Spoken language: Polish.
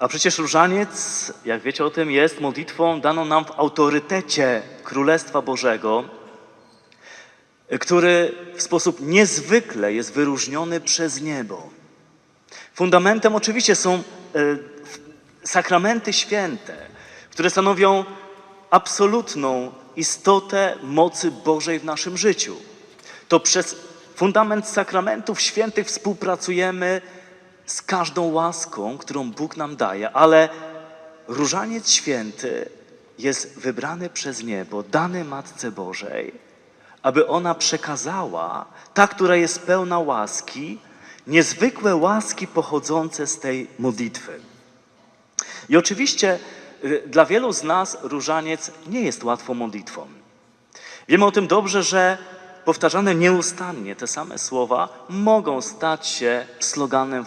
A przecież różaniec, jak wiecie o tym, jest modlitwą daną nam w autorytecie Królestwa Bożego, który w sposób niezwykle jest wyróżniony przez niebo. Fundamentem oczywiście są e, sakramenty święte, które stanowią absolutną istotę mocy Bożej w naszym życiu. To przez fundament sakramentów świętych współpracujemy z każdą łaską, którą Bóg nam daje, ale różaniec święty jest wybrany przez niebo, dany Matce Bożej, aby ona przekazała, ta, która jest pełna łaski, niezwykłe łaski pochodzące z tej modlitwy. I oczywiście y, dla wielu z nas różaniec nie jest łatwą modlitwą. Wiemy o tym dobrze, że powtarzane nieustannie te same słowa mogą stać się sloganem